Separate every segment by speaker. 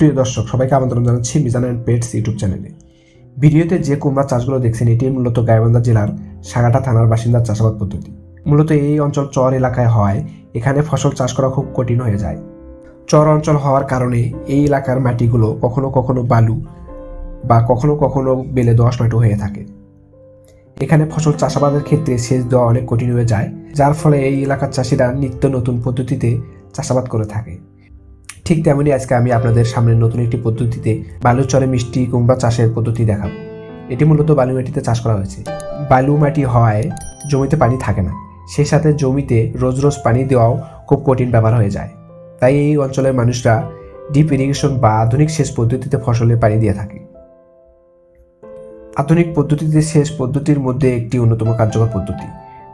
Speaker 1: প্রিয় দর্শক, সবাইকে আমন্ত্রণ জানাচ্ছি মিজান অ্যান্ড পেটস ইউটিউব চ্যানেলে। ভিডিওতে যে কুমড়া চাষগুলো দেখছেন এটি মূলত গাইবান্ধা জেলার সাগাটা থানার বাসিন্দার চাষাবাদ পদ্ধতি। মূলত এই অঞ্চল চর এলাকায় হওয়ায় এখানে ফসল চাষ করা খুব কঠিন হয়ে যায়। চর অঞ্চল হওয়ার কারণে এই এলাকার মাটিগুলো কখনো কখনো বালু বা কখনো কখনো বেলে দোআঁশ মাটি হয়ে থাকে। এখানে ফসল চাষাবাদের ক্ষেত্রে সেচ দেওয়া অনেক কঠিন হয়ে যায়, যার ফলে এই এলাকার চাষিরা নিত্য নতুন পদ্ধতিতে চাষাবাদ করে থাকে। ঠিক তেমনই আজকে আমি আপনাদের সামনে নতুন একটি পদ্ধতিতে বালুর চরে মিষ্টি কুমড়া চাষের পদ্ধতি দেখাবো। এটি মূলত বালু মাটিতে চাষ করা হয়েছে। বালু মাটি হওয়ায় জমিতে পানি থাকে না। সেই সাথে জমিতে রোজ রোজ পানি দেওয়াও খুব কঠিন ব্যাপার হয়ে যায়। তাই এই অঞ্চলের মানুষরা ডিপ ইরিগেশন বা আধুনিক সেচ পদ্ধতিতে ফসলে পানি দিয়ে থাকে। আধুনিক পদ্ধতিতে সেচ পদ্ধতির মধ্যে একটি অন্যতম কার্যকর পদ্ধতি।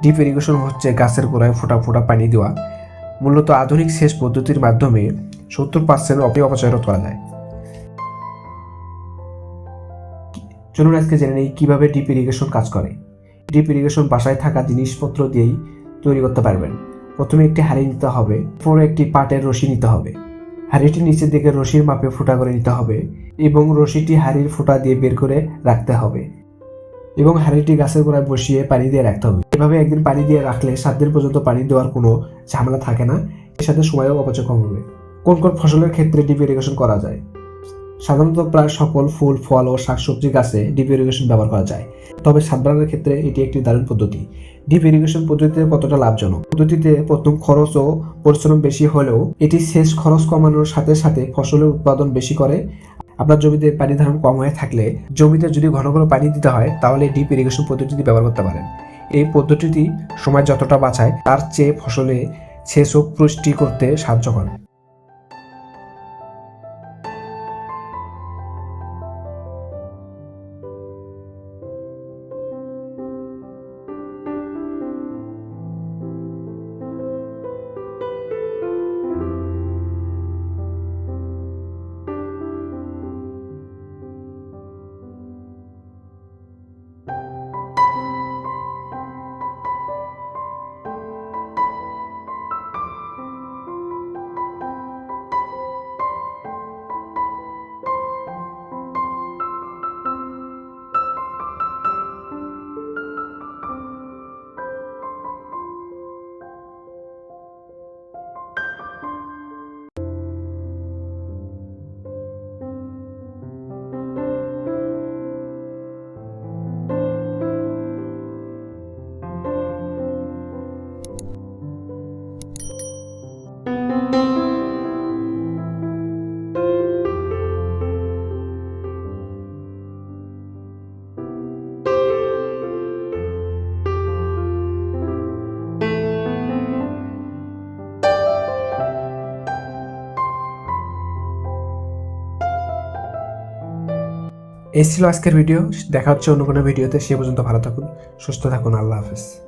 Speaker 1: ডিপ ইরিগেশন হচ্ছে গাছের গোড়ায় ফোটা ফোটা পানি দেওয়া। মূলত আধুনিক সেচ পদ্ধতির মাধ্যমে সত্তর পার্সেন্ট অপচয় রোধ করা যায়। চলুন আজকে জেনে নেই কীভাবে ডিপ ইরিগেশন কাজ করে। ডিপ ইরিগেশন বাসায় থাকা জিনিসপত্র দিয়েই তৈরি করতে পারবেন। প্রথমে একটি হাঁড়ি নিতে হবে পরে একটি পাটের রশি নিতে হবে। হাঁড়িটি নিচের দিকে রশির মাপে ফোঁটা করে নিতে হবে এবং রশিটি হাঁড়ির ফোঁটা দিয়ে বের করে রাখতে হবে এবং হাঁড়িটি গাছের গোড়ায় বসিয়ে পানি দিয়ে রাখতে হবে। এভাবে একদিন পানি দিয়ে রাখলে সাত দিন পর্যন্ত পানি দেওয়ার কোনো ঝামেলা থাকে না, এর সাথে সময়ও অপচয় কম হবে। কোন কোন ফসলের ক্ষেত্রে ডিপ ইরিগেশন করা যায়? সাধারণত প্রায় সকল ফুল, ফল ও শাকসবজি গাছে ডিপ ইরিগেশন ব্যবহার করা যায়। তবে সাতবাগানের ক্ষেত্রে এটি একটি দারুণ পদ্ধতি। ডিপ ইরিগেশন পদ্ধতিতে কতটা লাভজনক? পদ্ধতিতে প্রথম খরচ ও পরিশ্রম বেশি হলেও এটি শেষ খরচ কমানোর সাথে সাথে ফসলের উৎপাদন বেশি করে। আপনার জমিতে পানি ধারণ কম হয়ে থাকলে জমিতে যদি ঘন ঘন পানি দিতে হয়, তাহলে ডিপ ইরিগেশন পদ্ধতিটি ব্যবহার করতে পারেন। এই পদ্ধতিটি সময় যতটা বাঁচায়, তার চেয়ে ফসলে সেচ ও পুষ্টি করতে সাহায্য করে। এই ছিল আজকের ভিডিও। দেখা হচ্ছে অন্য কোনো ভিডিওতে। সে পর্যন্ত ভালো থাকুন, সুস্থ থাকুন, আল্লাহ হাফেজ।